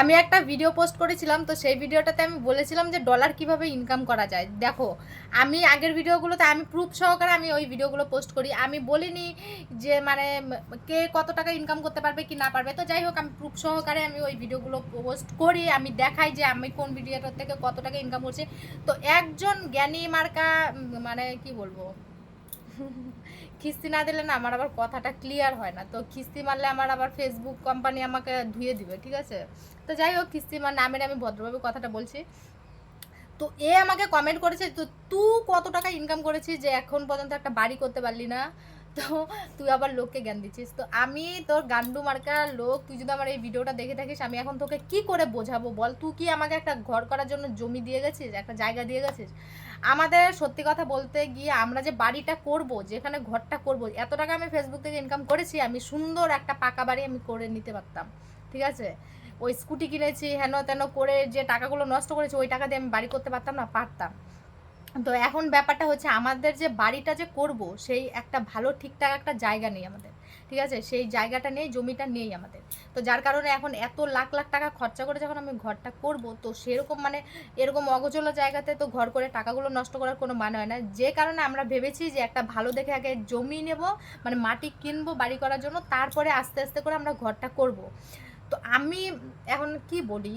আমি একটা video post করেছিলাম, তো সেই ভিডিওটাতে আমি বলেছিলাম যে ডলার কীভাবে ইনকাম করা যায়। দেখো, আমি আগের ভিডিওগুলোতে আমি প্রুফ সহকারে আমি ওই ভিডিওগুলো পোস্ট করি। আমি বলিনি যে মানে কে কত টাকা ইনকাম করতে পারবে কি না পারবে। তো যাই হোক, আমি প্রুফ সহকারে আমি ওই ভিডিওগুলো পোস্ট করি, আমি দেখাই যে আমি কোন ভিডিওটার থেকে কত টাকা ইনকাম করছি। তো একজন জ্ঞানী মার্কা মানে কি বলব? কিস্তি না দিলে না আমার আবার কথাটা ক্লিয়ার হয় না। তো কিস্তি মারলে আমার আবার ফেসবুক কোম্পানি আমাকে ধুয়ে দিবে, ঠিক আছে? তো যাই হোক, কিস্তি মার নামের আমি ভদ্রভাবে কথাটা বলছি। তো এ আমাকে কমেন্ট করেছে তো, তুই কত টাকা ইনকাম করেছিস যে এখন পর্যন্ত একটা বাড়ি করতে পারলি না? তো তুই আবার লোককে জ্ঞান দিচ্ছিস। তো আমি তোর গান্ডু মার্কার লোক, তুই যদি আমার এই ভিডিওটা দেখে থাকিস, আমি এখন তোকে কি করে বোঝাবো বল? তুই কি আমাকে একটা ঘর করার জন্য জমি দিয়ে গেছিস, একটা জায়গা দিয়ে গেছিস? আমাদের সত্যি কথা বলতে গিয়ে আমরা যে বাড়িটা করব, যেখানে ঘরটা করব, এত টাকা আমি ফেসবুক থেকে ইনকাম করেছি, আমি সুন্দর একটা পাকা বাড়ি আমি করে নিতে পারতাম, ঠিক আছে? ওই স্কুটি কিনেছি হেন তেন করে যে টাকাগুলো নষ্ট করেছি, ওই টাকা দিয়ে আমি বাড়ি করতে পারতাম না, পারতাম। তো এখন ব্যাপারটা হচ্ছে আমাদের যে বাড়িটা যে করব, সেই একটা ভালো ঠিকঠাক একটা জায়গা নেই আমাদের, ঠিক আছে? সেই জায়গাটা নেই, জমিটা নেই আমাদের। তো যার কারণে এখন এত লাখ লাখ টাকা খরচা করে যখন আমি ঘরটা করব, তো সেরকম মানে এরকম অগোচলো জায়গাতে তো ঘর করে টাকাগুলো নষ্ট করার কোনো মানে হয় না। যে কারণে আমরা ভেবেছি যে একটা ভালো দেখে আগে জমি নেব মানে মাটি কিনবো বাড়ি করার জন্য, তারপরে আস্তে আস্তে করে আমরা ঘরটা করব। তো আমি এখন কি বলি?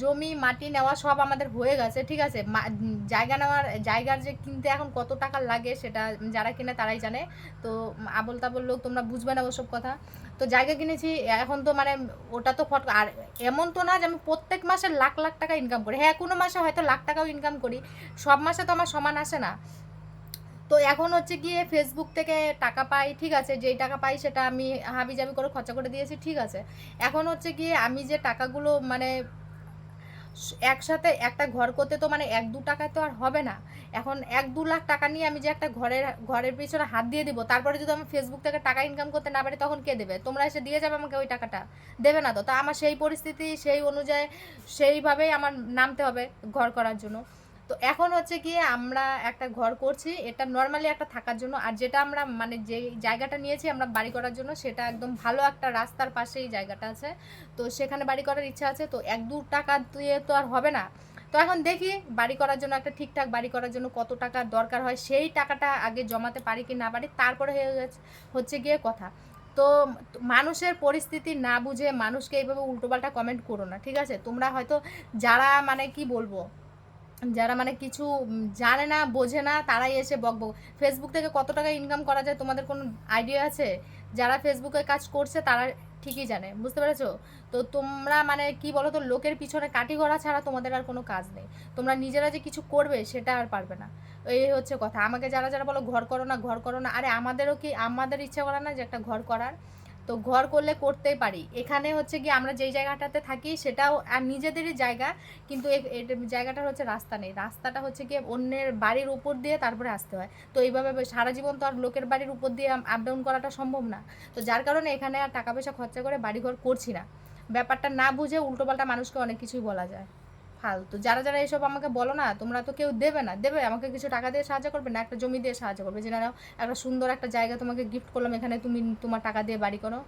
জমি, মাটি নেওয়া সব আমাদের হয়ে গেছে, ঠিক আছে? জায়গা নেওয়ার, জায়গার যে কিনতে এখন কত টাকা লাগে সেটা যারা কিনে তারাই জানে। তো আবল তাবল লোক তোমরা বুঝবে না ওসব কথা। তো জায়গা কিনেছি, এখন তো মানে ওটা তো ফট, আর এমন তো না যে আমি প্রত্যেক মাসে লাখ লাখ টাকা ইনকাম করি। হ্যাঁ কোনো মাসে হয়তো লাখ টাকাও ইনকাম করি, সব মাসে তো আমার সমান আসে না। তো এখন হচ্ছে গিয়ে ফেসবুক থেকে টাকা পাই, ঠিক আছে? যেই টাকা পাই সেটা আমি হাবি জাবি করে খরচা করে দিয়েছি, ঠিক আছে? এখন হচ্ছে গিয়ে আমি যে টাকাগুলো মানে একসাথে একটা ঘর করতে তো মানে এক দু টাকায় তো আর হবে না। এখন এক দু লাখ টাকা নিয়ে আমি যে একটা ঘরের ঘরের পিছনে হাত দিয়ে দিব, তারপরে যদি আমি ফেসবুক থেকে টাকা ইনকাম করতে না পারি তখন কে দেবে? তোমরা এসে দিয়ে যাবে আমাকে ওই টাকাটা। দেবে না তো? তা আমার সেই পরিস্থিতি সেই অনুযায়ী সেইভাবেই আমার নামতে হবে ঘর করার জন্য। তো এখন হচ্ছে গিয়ে আমরা একটা ঘর করছি, এটা নর্মালি একটা থাকার জন্য। আর যেটা আমরা মানে যে জায়গাটা নিয়েছি আমরা বাড়ি করার জন্য, সেটা একদম ভালো একটা রাস্তার পাশেই জায়গাটা আছে। তো সেখানে বাড়ি করার ইচ্ছা আছে, তো এক দু টাকা দিয়ে তো আর হবে না। তো এখন দেখি বাড়ি করার জন্য একটা ঠিকঠাক বাড়ি করার জন্য কত টাকা দরকার হয়, সেই টাকাটা আগে জমাতে পারি কি না পারি, তারপরে হয়ে হচ্ছে গিয়ে কথা। তো মানুষের পরিস্থিতি না বুঝে মানুষকে এইভাবে উল্টোপাল্টা কমেন্ট করো না, ঠিক আছে? তোমরা হয়তো যারা মানে কি বলব যারা মানে কিছু জানে না, বোঝে না, তারাই এসে বকবক ফেসবুক থেকে কত টাকা ইনকাম করা যায় তোমাদের কোনো আইডিয়া আছে? যারা ফেসবুকে কাজ করছে তারা ঠিকই জানে, বুঝতে পেরেছ? তো তোমরা মানে কি বলো তো লোকের পিছনে কাটি করা ছাড়া তোমাদের আর কোনো কাজ নেই। তোমরা নিজেরা যে কিছু করবে সেটা আর পারবে না। এই হচ্ছে কথা। আমাকে যারা যারা বলো, ঘর করো না, ঘর করো না, আরে আমাদেরও কি, আমাদের ইচ্ছা করে না যে একটা ঘর করার। তো ঘর করলে করতেই পারি। এখানে হচ্ছে কি আমরা যেই জায়গাটাতে থাকি সেটাও আর নিজেদেরই জায়গা, কিন্তু জায়গাটার হচ্ছে রাস্তা নেই। রাস্তাটা হচ্ছে গিয়ে অন্যের বাড়ির উপর দিয়ে তারপরে আসতে হয়। তো এইভাবে সারা জীবন তো আর লোকের বাড়ির উপর দিয়ে আপ ডাউন করাটা সম্ভব না। তো যার কারণে এখানে আর টাকা পয়সা খরচা করে বাড়িঘর করছি না। ব্যাপারটা না বুঝে উল্টোপাল্টা মানুষকে অনেক কিছুই বলা যায়। ফালতু। যারা যারা এসব আমাকে বলো না, তোমরা তো কেউ দেবে না। দেবে, আমাকে কিছু টাকা দিয়ে সাহায্য করবে না? একটা জমি দিয়ে সাহায্য করবে। যে না একটা সুন্দর একটা জায়গা তোমাকে গিফট করলাম, এখানে তুমি তোমার টাকা দিয়ে বাড়ি করো।